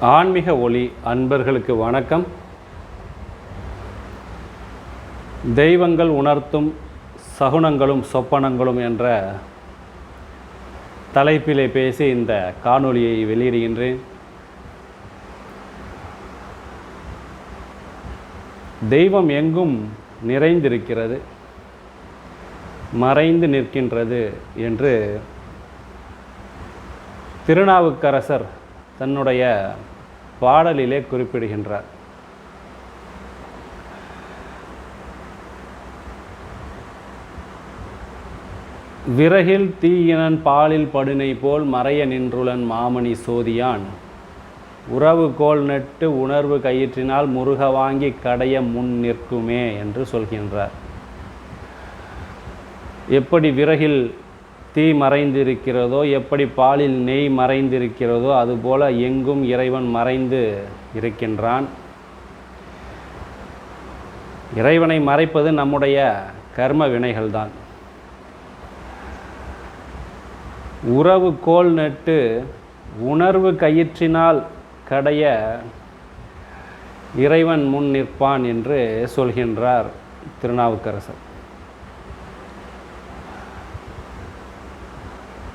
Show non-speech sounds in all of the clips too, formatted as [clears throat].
ஆன்மீக ஒளி அன்பர்களுக்கு வணக்கம். தெய்வங்கள் உணர்த்தும் சகுனங்களும் சொப்பனங்களும் என்ற தலைப்பிலே பேசி இந்த காணொளியை வெளியிடுகின்றேன். தெய்வம் எங்கும் நிறைந்திருக்கிறது மறைந்து நிற்கின்றது என்று திருநாவுக்கரசர் தன்னுடைய பாடலிலே குறிப்பிடுகின்றார். விறகில் தீயினன் பாலில் படுனை போல் மறைய நின்றுளன் மாமணி சோதியான். உறவு கோல் நட்டு உணர்வு கயிற்றினால் முருக வாங்கி கடைய முன் நிற்குமே என்று சொல்கின்றார். எப்படி விறகில் தீ மறைந்திருக்கிறதோ எப்படி பாலில் நெய் மறைந்திருக்கிறதோ அதுபோல எங்கும் இறைவன் மறைந்து இருக்கின்றான். இறைவனை மறைப்பது நம்முடைய கர்ம வினைகள்தான். உறவு கோல் நட்டு உணர்வு கயிற்றினால் கடைய இறைவன் முன் நிற்பான் என்று சொல்கின்றார் திருநாவுக்கரசர்.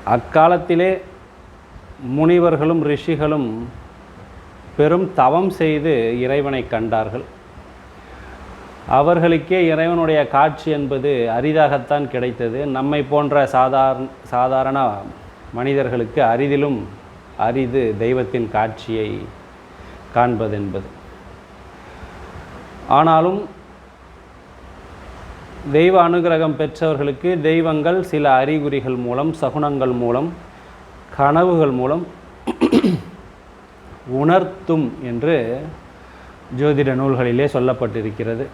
அக்காலத்திலே முனிவர்களும் ரிஷிகளும் பெரும் தவம் செய்து இறைவனை கண்டார்கள். அவர்களுக்கே இறைவனுடைய காட்சி என்பது அரிதாகத்தான் கிடைத்தது. நம்மை போன்ற சாதாரண சாதாரண மனிதர்களுக்கு அரிதிலும் அரிது தெய்வத்தின் காட்சியை காண்பதென்பது. ஆனாலும் தெய்வ அனுகிரகம் பெற்றவர்களுக்கு தெய்வங்கள் சில அறிகுறிகள் மூலம் சகுனங்கள் மூலம் கனவுகள் மூலம் [clears throat] உணர்த்தும் என்று ஜோதிட நூல்களிலே சொல்லப்பட்டிருக்கிறது.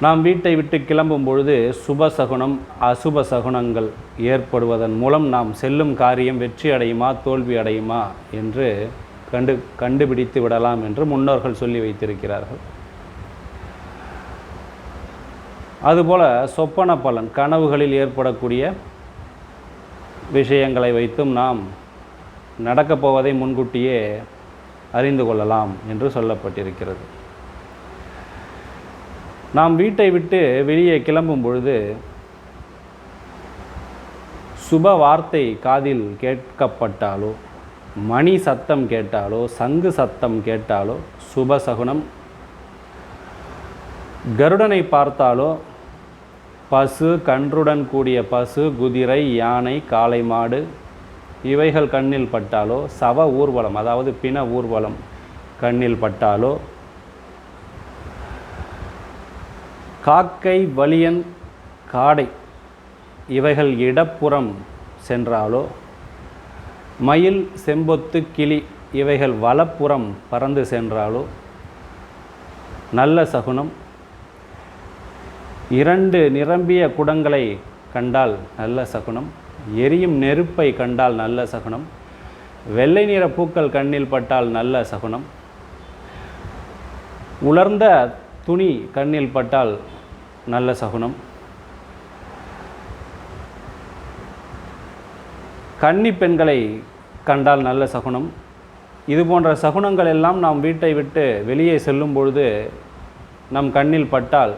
நாம் வீட்டை விட்டு கிளம்பும் பொழுது சுப சகுனம் அசுப சகுனங்கள் ஏற்படுவதன் மூலம் நாம் செல்லும் காரியம் வெற்றி அடையுமா தோல்வி அடையுமா என்று கண்டு கண்டுபிடித்து விடலாம் என்று முன்னோர்கள் சொல்லி வைத்திருக்கிறார்கள். அதுபோல சொப்பன பலன் கனவுகளில் ஏற்படக்கூடிய விஷயங்களை வைத்தும் நாம் நடக்கப் போவதை முன்கூட்டியே அறிந்து கொள்ளலாம் என்று சொல்லப்பட்டிருக்கிறது. நாம் வீட்டை விட்டு வெளியே கிளம்பும் பொழுது சுப வார்த்தை காதில் கேட்கப்பட்டாலோ மணி சத்தம் கேட்டாலோ சங்கு சத்தம் கேட்டாலோ சுப சகுனம் கருடனை பார்த்தாலோ பசு கன்றுடன் கூடிய பசு குதிரை யானை காளை மாடு இவைகள் கண்ணில் பட்டாலோ சவ ஊர்வலம் அதாவது பிண ஊர்வலம் கண்ணில் பட்டாலோ காக்கை வலியன் காடை இவைகள் இடப்புறம் சென்றாலோ மயில் செம்பொத்து கிளி இவைகள் வலப்புறம் பறந்து சென்றாலோ நல்ல சகுனம் இரண்டு நிரம்பிய குடங்களை கண்டால் நல்ல சகுனம் எரியும் நெருப்பை கண்டால் நல்ல சகுனம் வெள்ளை நிற பூக்கள் கண்ணில் பட்டால் நல்ல சகுனம் உலர்ந்த துணி கண்ணில் பட்டால் நல்ல சகுனம் கன்னி பெண்களை கண்டால் நல்ல சகுனம். இது போன்ற சகுனங்கள் எல்லாம் நாம் வீட்டை விட்டு வெளியே செல்லும் பொழுது நம் கண்ணில் பட்டால்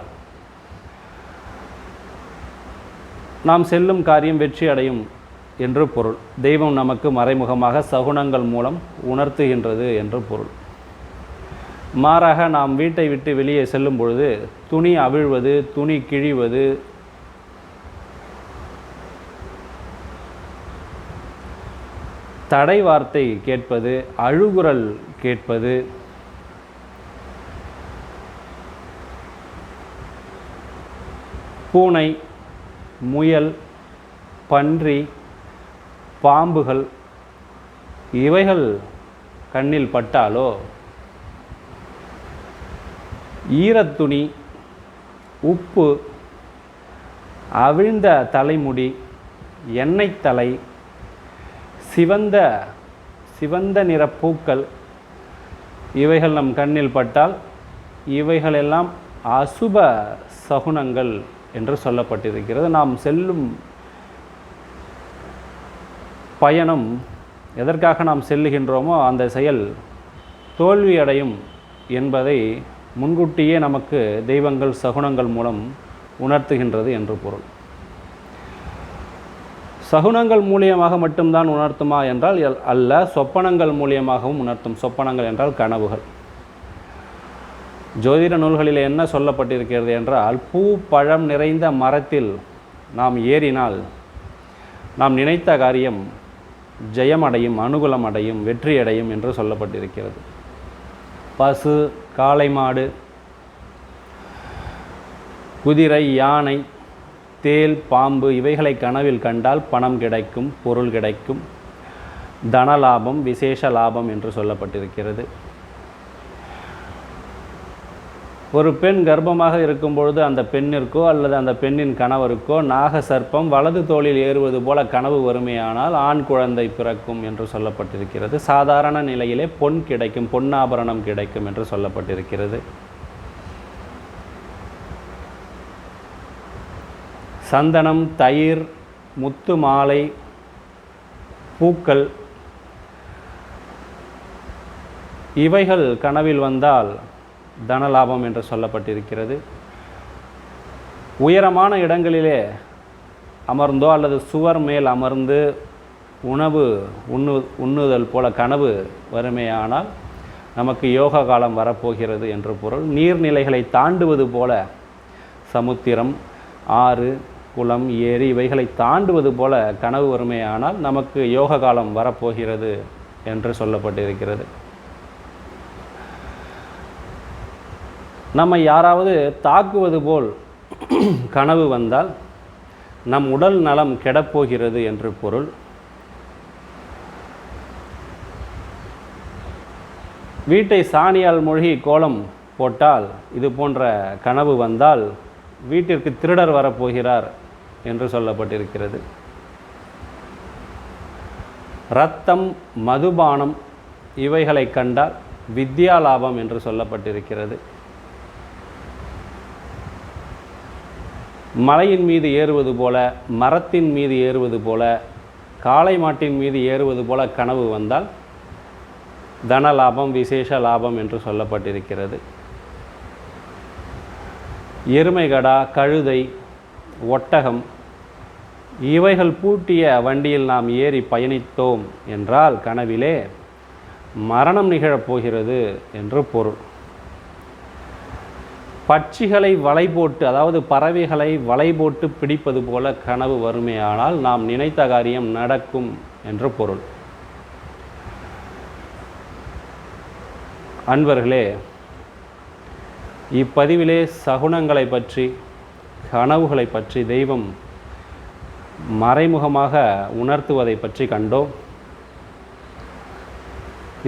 நாம் செல்லும் காரியம் வெற்றி அடையும் என்று பொருள். தெய்வம் நமக்கு மறைமுகமாக சகுனங்கள் மூலம் உணர்த்துகின்றது என்று பொருள். மாறாக நாம் வீட்டை விட்டு வெளியே செல்லும் பொழுது துணி அவிழ்வது துணி கிழிவது தடை வார்த்தை கேட்பது அழுகுரல் கேட்பது பூனை முயல் பன்றி பாம்புகள் இவைகள் கண்ணில் பட்டாலோ? ஈரத்துணி உப்பு அவிழ்ந்த தலைமுடி எண்ணெய் தலை சிவந்த சிவந்த நிற பூக்கள் இவைகள் நம் கண்ணில் பட்டால் இவைகளெல்லாம் அசுப சகுனங்கள். என்று சொல்லப்பட்டிருக்கிறது. நாம் செல்லும் பயணம் எதற்காக நாம் செல்லுகின்றோமோ அந்த செயல் தோல்வியடையும் என்பதை முன்கூட்டியே நமக்கு தெய்வங்கள் சகுனங்கள் மூலம் உணர்த்துகின்றது என்று பொருள். சகுனங்கள் மூலியமாக மட்டும்தான் உணர்த்துமா என்றால் அல்ல சொப்பனங்கள் மூலியமாகவும் உணர்த்தும். சொப்பனங்கள் என்றால் கனவுகள். ஜோதிட நூல்களில் என்ன சொல்லப்பட்டிருக்கிறது என்றால் பூ பழம் நிறைந்த மரத்தில் நாம் ஏறினால் நாம் நினைத்த காரியம் ஜெயமடையும் அனுகூலம் அடையும் வெற்றி அடையும் என்று சொல்லப்பட்டிருக்கிறது. பசு காளை மாடு குதிரை யானை தேல் பாம்பு இவைகளை கனவில் கண்டால் பணம் கிடைக்கும் பொருள் கிடைக்கும் தன லாபம் விசேஷ லாபம் என்று சொல்லப்பட்டிருக்கிறது. ஒரு பெண் கர்ப்பமாக இருக்கும் பொழுது அந்த பெண்ணிற்கோ அல்லது அந்த பெண்ணின் கணவருக்கோ நாக சர்ப்பம் வலது தோளில் ஏறுவது போல கனவு வறுமையானால் ஆண் குழந்தை பிறக்கும் என்று சொல்லப்பட்டிருக்கிறது. சாதாரண நிலையிலே பொன் கிடைக்கும் பொன்னாபரணம் கிடைக்கும் என்று சொல்லப்பட்டிருக்கிறது. சந்தனம் தயிர் முத்து மாலை பூக்கள் இவைகள் கனவில் வந்தால் தனலாபம் என்று சொல்லப்பட்டிருக்கிறது. உயரமான இடங்களிலே அமர்ந்தோ அல்லது சுவர் மேல் அமர்ந்து உணவு உண்ணு உண்ணுதல் போல கனவு வறுமையானால் நமக்கு யோக காலம் வரப்போகிறது என்று பொருள். நீர்நிலைகளை தாண்டுவது போல சமுத்திரம் ஆறு குளம் ஏரி இவைகளை தாண்டுவது போல கனவு வறுமையானால் நமக்கு யோக காலம் வரப்போகிறது என்று சொல்லப்பட்டிருக்கிறது. நம்மை யாராவது தாக்குவது போல் கனவு வந்தால் நம் உடல் நலம் கெடப்போகிறது என்று பொருள். வீட்டை சாணியால் மூழ்கி கோலம் போட்டால் இது போன்ற கனவு வந்தால் வீட்டிற்கு திருடர் வரப்போகிறார் என்று சொல்லப்பட்டிருக்கிறது. இரத்தம் மதுபானம் இவைகளை கண்டால் வித்யா லாபம் என்று சொல்லப்பட்டிருக்கிறது. மலையின் மீது ஏறுவது போல மரத்தின் மீது ஏறுவது போல காளை மாட்டின் மீது ஏறுவது போல கனவு வந்தால் தன லாபம் விசேஷ லாபம் என்று சொல்லப்பட்டிருக்கிறது. எருமைகடா கழுதை ஒட்டகம் இவைகள் பூட்டிய வண்டியில் நாம் ஏறி பயணித்தோம் என்றால் கனவிலே மரணம் நிகழப்போகிறது என்று பொருள். பட்சிகளை வலை போட்டு அதாவது பறவைகளை வலை போட்டு பிடிப்பது போல கனவு வறுமையானால் நாம் நினைத்த காரியம் நடக்கும் என்று பொருள். அன்பர்களே இப்பதிவிலே சகுனங்களை பற்றி கனவுகளை பற்றி தெய்வம் மறைமுகமாக உணர்த்துவதை பற்றி கண்டோம்.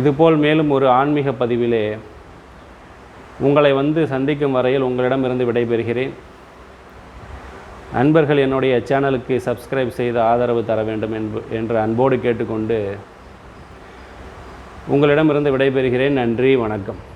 இதுபோல் மேலும் ஒரு ஆன்மீக பதிவிலே உங்களை வந்து சந்திக்கும் வரையில் உங்களிடமிருந்து விடைபெறுகிறேன். அன்பர்கள் என்னுடைய சேனலுக்கு சப்ஸ்கிரைப் செய்து ஆதரவு தர வேண்டும் என்று அன்போடு கேட்டுக்கொண்டு உங்களிடமிருந்து விடைபெறுகிறேன். நன்றி வணக்கம்.